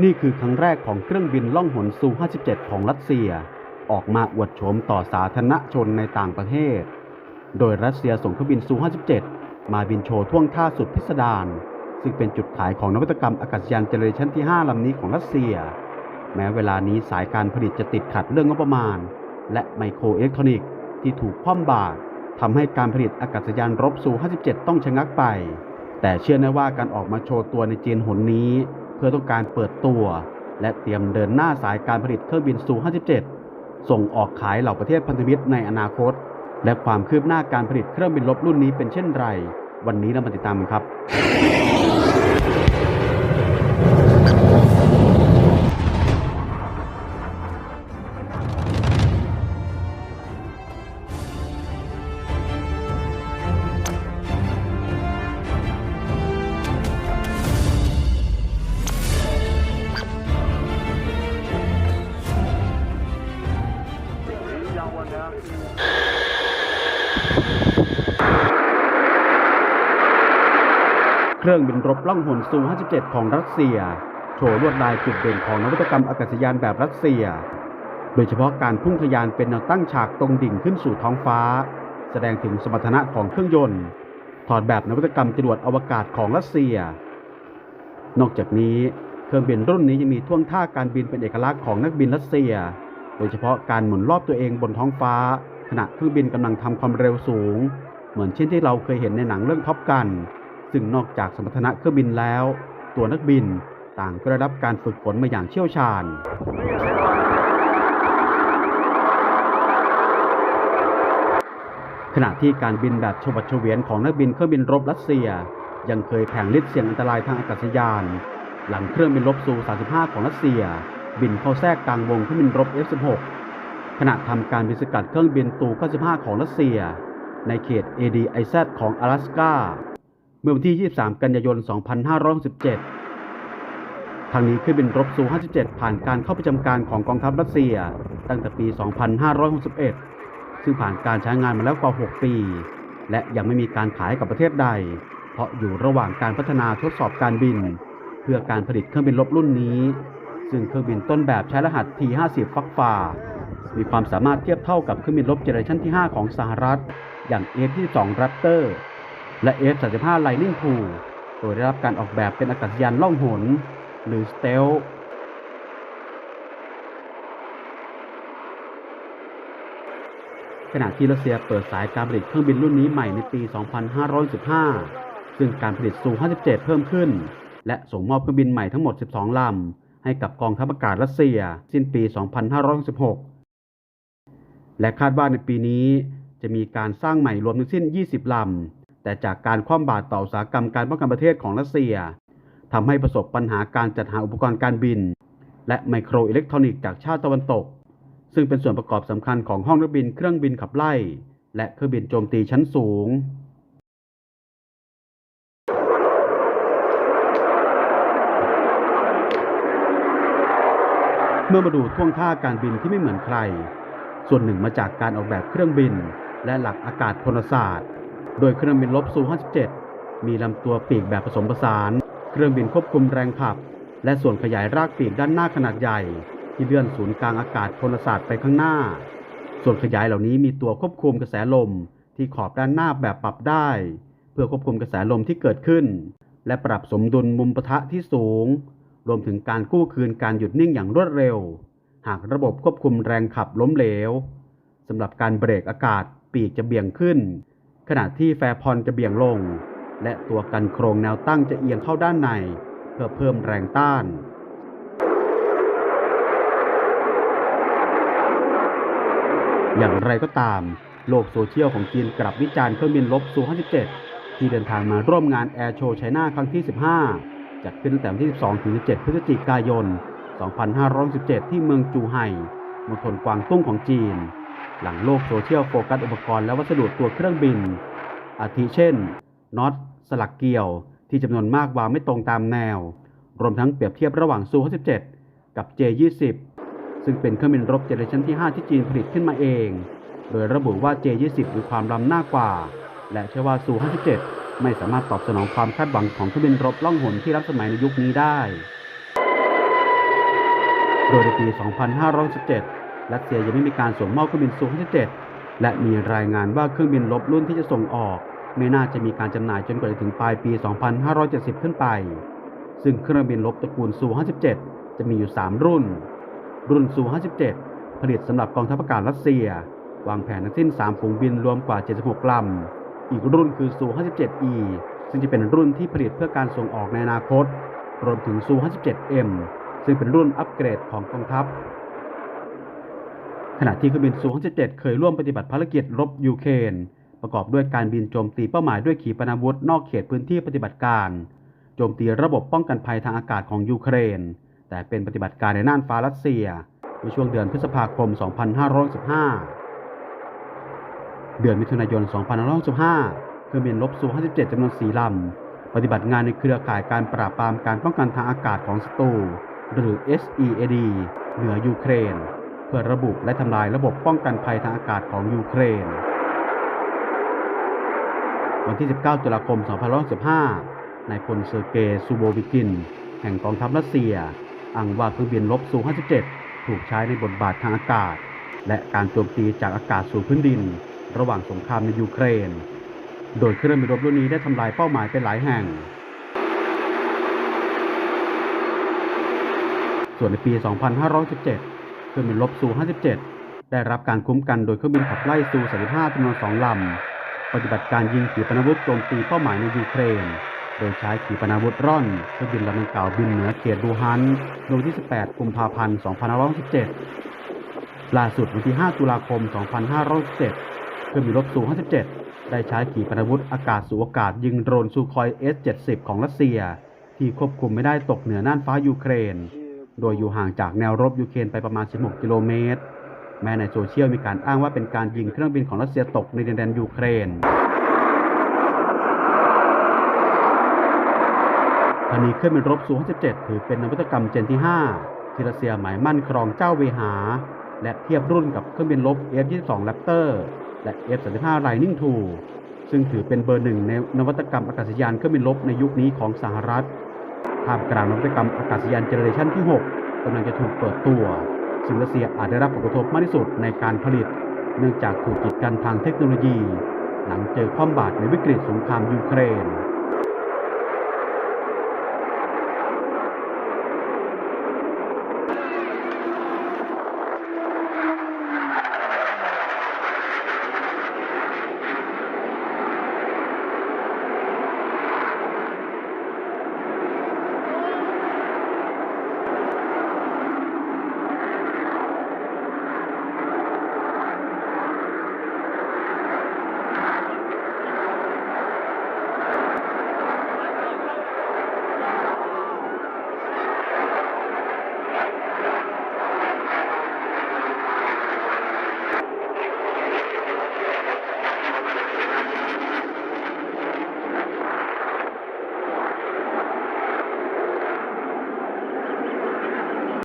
นี่คือครั้งแรกของเครื่องบินล่องหนซู 57 ของรัสเซีย ออกมาอวดโฉมต่อสาธารณชนในต่างประเทศ โดยรัสเซียส่งเครื่องบินซู 57 มาบินโชว์ท่วงท่าสุดพิสดารซึ่งเป็นจุดขายของนวัตกรรมอากาศยานเจเนเรชันที่ 5 ลำนี้ของรัสเซีย แม้เวลานี้สายการผลิตจะติดขัดเรื่องงบประมาณ และไมโครอิเล็กทรอนิกส์ที่ถูกคว่ำบาตรทำให้การผลิตอากาศยานรบซู 57 ต้องชะงักไป แต่เชื่อแน่ว่าการออกมาโชว์ตัวในจีนหนนี้ พื่อต้องการเปิดตัว และเตรียมเดินหน้าสายการผลิตเครื่องบินซู57 ส่งออกขายเหล่าประเทศพันธมิตรในอนาคต และความคืบหน้าการผลิตเครื่องบินรบรุ่นนี้เป็นเช่นไร วันนี้เรามาติดตามกันครับ เครื่องบินรบล่องหนซู 57 ของรัสเซีย โชว์ลวดลายจุดเด่นของนวัตกรรมอากาศยานแบบรัสเซีย โดยเฉพาะการพุ่งทะยานเป็นแนวตั้งฉากตรงดิ่งขึ้นสู่ท้องฟ้า แสดงถึงสมรรถนะของเครื่องยนต์ ถอดแบบนวัตกรรมจรวดอวกาศของรัสเซีย นอกจากนี้เครื่องบินรุ่นนี้ยังมีท่วงท่าการบินเป็นเอกลักษณ์ของนักบินรัสเซีย โดยเฉพาะการหมุนรอบตัวเองบนท้องฟ้า ขณะเครื่องบินกำลังทำความเร็วสูง เหมือนเช่นที่เราเคยเห็นในหนังเรื่องท็อปกัน ซึ่งนอกจากสมรรถนะเครื่องบินแล้ว ตัวนักบินต่างก็ได้รับการฝึกฝนมาอย่างเชี่ยวชาญ ขณะที่การบินแบบชวัดเฉวียนของนักบินเครื่องบินรบรัสเซีย ยังเคยแผงฤทธิ์เสี่ยงอันตรายทางอากาศยาน หลังเครื่องบินรบซู 35 ของรัสเซีย บินเข้าแทรกกลางวงเครื่องบินรบ F-16 ขณะทำการบินสกัดเครื่องบินตู 95 ของรัสเซีย ในเขต ADIZ ของ阿拉สกา เมื่อวันที่ 23 กันยายน 2567ทางนี้เครื่องบินรบซู57 ผ่านการเข้าประจำการของกองทัพรัสเซีย ตั้งแต่ปี 2561 ซึ่งผ่านการใช้งานมาแล้วกว่า 6 ปี และยังไม่มีการขายกับประเทศใด เพราะอยู่ระหว่างการพัฒนาทดสอบการบิน เพื่อการผลิตเครื่องบินรบรุ่นนี้ ซึ่งเครื่องบินต้นแบบใช้รหัส T50 ฟักฟามีความสามารถเทียบเท่ากับเครื่องบินรบเจเนอเรชันที่ 5 ของสหรัฐ อย่าง F-22 Raptor และ F-35 Lightning II โดยได้รับการออกแบบเป็นอากาศยานล่องหน หรือ Stealth ขณะที่รัสเซียเปิดสายการผลิตเครื่องบินรุ่นนี้ใหม่ในปี 2515 ซึ่งการผลิตซู 57 เพิ่มขึ้น และส่งมอบเครื่องบินใหม่ทั้งหมด 12 ลำ ให้กับกองทัพอากาศรัสเซีย สิ้นปี 2516และคาดว่าในปีนี้จะมีการสร้างใหม่รวมทั้งสิ้น 20 ลำ แต่จากการคว่ำบาตรต่ออุตสาหกรรมการป้องกันประเทศของรัสเซียทำให้ประสบปัญหาการจัดหาอุปกรณ์การบิน และไมโครอิเล็กทรอนิกส์จากชาติตะวันตก ซึ่งเป็นส่วนประกอบสำคัญของห้องนักบินเครื่องบินขับไล่ และเครื่องบินโจมตีชั้นสูงเมื่อมาดูท่วงท่าการบินที่ไม่เหมือนใคร ส่วนหนึ่งมาจากการออกแบบเครื่องบิน และหลักอากาศพลศาสตร์ โดยเครื่องบินลบซู57มีลำตัวปีกแบบผสมผสาน เครื่องบินควบคุมแรงขับ และส่วนขยายรากปีกด้านหน้าขนาดใหญ่ ที่เลื่อนศูนย์กลางอากาศพลศาสตร์ไปข้างหน้า ส่วนขยายเหล่านี้มีตัวควบคุมกระแสลมที่ขอบด้านหน้าแบบปรับได้ เพื่อควบคุมกระแสลมที่เกิดขึ้น และปรับสมดุลมุมปะทะที่สูง รวมถึงการกู้คืนการหยุดนิ่งอย่างรวดเร็ว หากระบบควบคุมแรงขับล้มเหลวสำหรับการเบรกอากาศปีกจะเบี่ยงขึ้น ขณะที่แฟร์พอนจะเบี่ยงลง และตัวกันโครงแนวตั้งจะเอียงเข้าด้านใน เพื่อเพิ่มแรงต้านอย่างไรก็ตาม โลกโซเชียลของจีนกลับวิจารณ์เครื่องบินลบซู57ที่เดินทางมาร่วมงานแอร์โชว์ไชน่าครั้งที่ 15 จัดขึ้นตั้งแต่วันที่ 12 ถึง 17 พฤศจิกายน 2517 ที่เมืองจูไห่มณฑลกวางตุ้งของจีน หลังโลกโซเชียลโฟกัสอุปกรณ์และวัสดุตัวเครื่องบิน อาทิเช่นน็อตสลักเกี่ยว ที่จำนวนมากวางไม่ตรงตามแนว รวมทั้งเปรียบเทียบระหว่างซู 57 กับ J20 ซึ่งเป็นเครื่องบินรบเจเนอเรชันที่ 5 ที่จีนผลิตขึ้นมาเอง โดยระบุว่า J20 มีความล้ำหน้ากว่า และเชื่อว่าซู57 ไม่สามารถตอบสนองความคาดหวังของเครื่องบินรบล่องหนที่รับสมัยในยุคนี้ได้ โดยในปี 2517 รัสเซียยังไม่มีการส่งมอบเครื่องบินซู 57 และมีรายงานว่าเครื่องบินลบรุ่นที่จะส่งออก ไม่น่าจะมีการจำหน่ายจนกว่าจะถึงปลายปี 2570 ขึ้นไป ซึ่งเครื่องบินลบตระกูลซู 57 จะมีอยู่ 3 รุ่น รุ่นซู 57 ผลิตสำหรับกองทัพอากาศรัสเซีย วางแผนทั้งสิ้น 3 ฝูงบินรวมกว่า 76ลำ อีกรุ่นคือซู 57E ซึ่งจะเป็นรุ่นที่ผลิตเพื่อการส่งออกในอนาคต รวมถึงซู 57M ซึ่งเป็นรุ่นอัปเกรดของกองทัพ ขณะที่เครื่องบินซู57เคยร่วมปฏิบัติภารกิจรบยูเครนประกอบด้วยการบินโจมตีเป้าหมายด้วยขีปนาวุธนอกเขตพื้นที่ปฏิบัติการ โจมตีระบบป้องกันภัยทางอากาศของยูเครน แต่เป็นปฏิบัติการในน่านฟ้ารัสเซียในช่วงเดือนพฤษภาคม 2515 เดือนมิถุนายน 2565เครื่องบินลบซู57จำนวน 4 ลำ ปฏิบัติงานในเครือข่ายการปราบปรามการป้องกันทางอากาศของศัตรูหรือ SEAD เหนือยูเครน พื่อระบุและทำลายระบบป้องกันภัยทางอากาศของยูเครน วันที่ 19 ตุลาคม 2515นายพลเซอร์เกย์ซูโบวิกิน แห่งกองทัพรัสเซียอ้างว่าเครื่องบินลบซู 57 ถูกใช้ในบทบาททางอากาศ และการโจมตีจากอากาศสู่พื้นดิน ระหว่างสงครามในยูเครน โดยเครื่องบินรบรุ่นนี้ได้ทำลายเป้าหมายไปหลายแห่งส่วนในปี 2517 เครื่องบินลบซู57 ได้รับการคุ้มกันโดยเครื่องบินขับไล่ซู35จำนวน2ลำ ปฏิบัติการยิงขีปนาวุธโจมตีเป้าหมายในยูเครน โดยใช้ขีปนาวุธร่อนเครื่องบินลำดังกล่าวบินเหนือเขตดูฮันในวันที่ 18 กุมภาพันธ์ 2517ล่าสุดวันที่ 5 ตุลาคม 2517เครื่องบินรบซู57 ได้ใช้ขีปนาวุธอากาศสู่อากาศยิงโดรนซูคอย S-70 ของรัสเซีย ที่ควบคุมไม่ได้ตกเหนือน่านฟ้ายูเครน โดยอยู่ห่างจากแนวรบยูเครนไปประมาณ 16 กิโลเมตร แม้ในโซเชียลมีการอ้างว่าเป็นการยิงเครื่องบินของรัสเซียตกในดินแดนยูเครนทางนี้เครื่องบินรบซู 57 ถือเป็นนวัตกรรมเจนที่ 5 ที่รัสเซียหมายมั่นครองเจ้าเวหา และเทียบรุ่นกับเครื่องบินรบ F-22 Raptor และ F-35 Lightning II ซึ่งถือเป็นเบอร์หนึ่งในนวัตกรรมอากาศยานเครื่องบินรบในยุคนี้ของสหรัฐ ท่ามกลางนวัตกรรมอากาศยานเจเนอเรชันที่ 6 กำลังจะถูกเปิดตัว ซึ่งรัสเซียอาจได้รับผลกระทบมากที่สุดในการผลิต เนื่องจากถูกกีดกันทางเทคโนโลยี หลังเจอความบาดในวิกฤตสงครามยูเครน